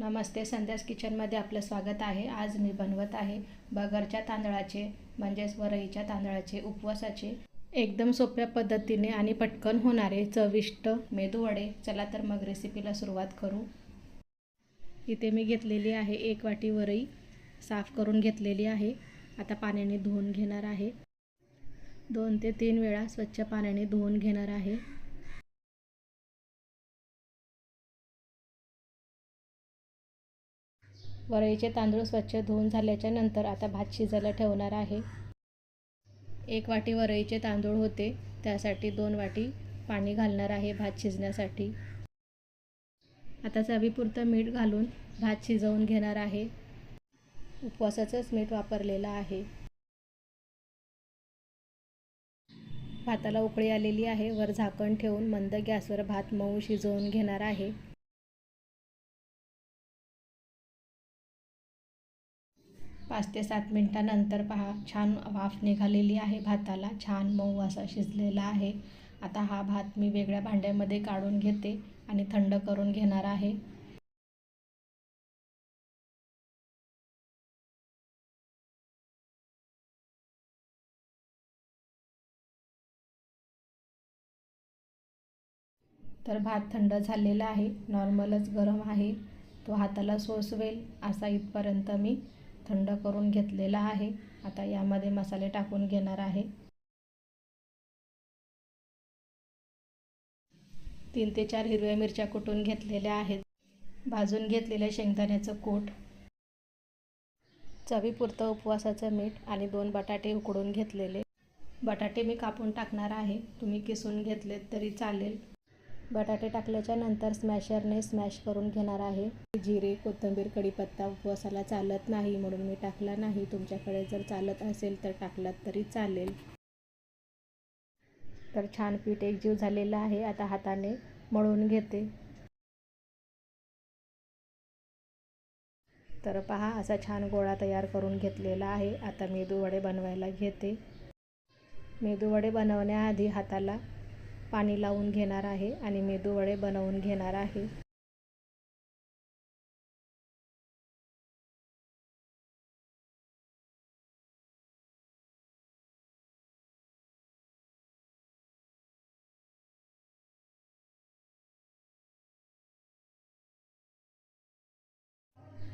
नमस्ते संध्यास किचनमध्ये आपलं स्वागत आहे. आज मी बनवत आहे बगरच्या तांदळाचे म्हणजेच वरईच्या तांदळाचे उपवासाचे. एकदम सोप्या पद्धतीने आणि पटकन होणारे चविष्ट मेदूवडे. चला तर मग रेसिपीला सुरुवात करू. इथे मी घेतलेली आहे एक वाटी वरई. साफ करून घेतलेली आहे. आता पाण्याने धुवून घेणार आहे. दोन ते तीन वेळा स्वच्छ पाण्याने धुवून घेणार आहे. वरईचे तांदूळ स्वच्छ धुवून झाल्याच्यानंतर आता भात शिजायला ठेवणार आहे. एक वाटी वरईचे तांदूळ होते. त्यासाठी दोन वाटी पाणी घालणार आहे भात शिजण्यासाठी. आता चवीपुरतं मीठ घालून भात शिजवून घेणार आहे. उपवासाचंच मीठ वापरलेलं आहे. भाताला उकळी आलेली आहे. वर झाकण ठेवून मंद गॅसवर भात मऊ शिजवून घेणार आहे. पाच ते सात मिनटानंतर पहा छान वाफ निघालेली आहे भाताला छान मऊ असा शिजलेला आहे. आता हा भात मी वेगळ्या भांड्यामध्ये काढून घेते आणि थंड करून घेणार आहे. तर भात थंड झालेला आहे नॉर्मलच गरम आहे. तो हाताला सोसवेल असा इथपर्यंत मी थंड करून घेतलेला आहे. आता यामध्ये मसाले टाकून घेणार आहे. तीन ते चार हिरव्या मिरच्या कुटून घेतलेल्या आहेत. भाजून घेतलेल्या शेंगदाण्याचं कोट चवीपुरतं उपवासाचं मीठ आणि दोन बटाटे उकडून घेतलेले. बटाटे मी कापून टाकणार आहे. तुम्ही किसून घेतलेत तरी चालेल. बटाटे टाकल्याच्या नंतर स्मॅशरने स्मॅश करून घेणार आहे. जिरे कोथिंबीर कढीपत्ता उपवासाला चालत नाही म्हणून मी टाकला नाही. तुमच्याकडे जर चालत असेल तर टाकलात तरी चालेल. तर छान पीठ एकजीव झालेलं आहे. आता हाताने मळून घेते. तर पहा असा छान गोळा तयार करून घेतलेला आहे. आता मेदूवडे बनवायला घेते. मेदूवडे बनवण्याआधी हाताला पाणी लावून घेणार आहे आणि मेदूवडे बनवून घेणार आहे.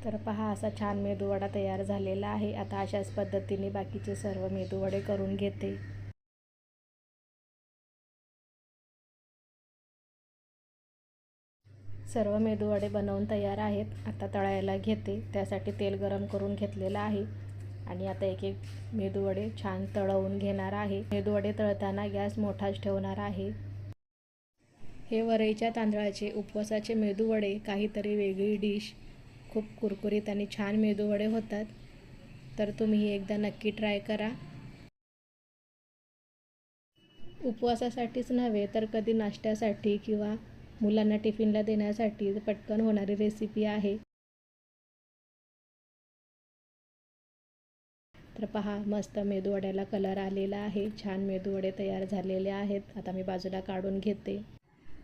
तर पहा असा छान मेदूवडा तयार झालेला आहे. आता अशाच पद्धतीने बाकीचे सर्व मेदूवडे करून घेते. सर्व मेदूवडे बनवून तयार आहेत. आता तळायला घेते. त्यासाठी तेल गरम करून घेतलेलं आहे. आणि आता एक एक मेदूवडे छान तळवून घेणार आहे. मेदूवडे तळताना गॅस मोठाच ठेवणार आहे. हे वरईच्या तांदळाचे उपवासाचे मेदूवडे काहीतरी वेगळी डिश. खूप कुरकुरीत आणि छान मेदूवडे होतात. तर तुम्ही एकदा नक्की ट्राय करा. उपवासासाठीच नव्हे तर कधी नाश्त्यासाठी किंवा मुलांना टिफिनला देण्यासाठी पटकन होणारी रेसिपी आहे. तर पहा मस्त मेदूवड्याला कलर आलेला आहे. छान मेदूवडे तयार झालेले आहेत. आता मी बाजूला काढून घेते.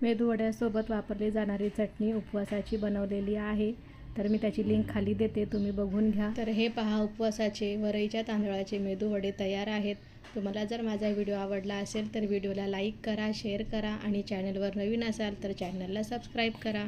मेदूवड्यासोबत वापरली जाणारी चटणी उपवासाची बनवलेली आहे. तर मी त्याची लिंक खाली देते तुम्ही बघून घ्या. तर हे पहा उपवासाचे वरईच्या तांदळाचे मेदूवडे तयार आहेत. तुम्हाला जर माझा व्हिडिओ आवडला असेल तर व्हिडिओला लाईक करा शेअर करा आणि चॅनलवर नवीन असाल तर चॅनलला सबस्क्राईब करा.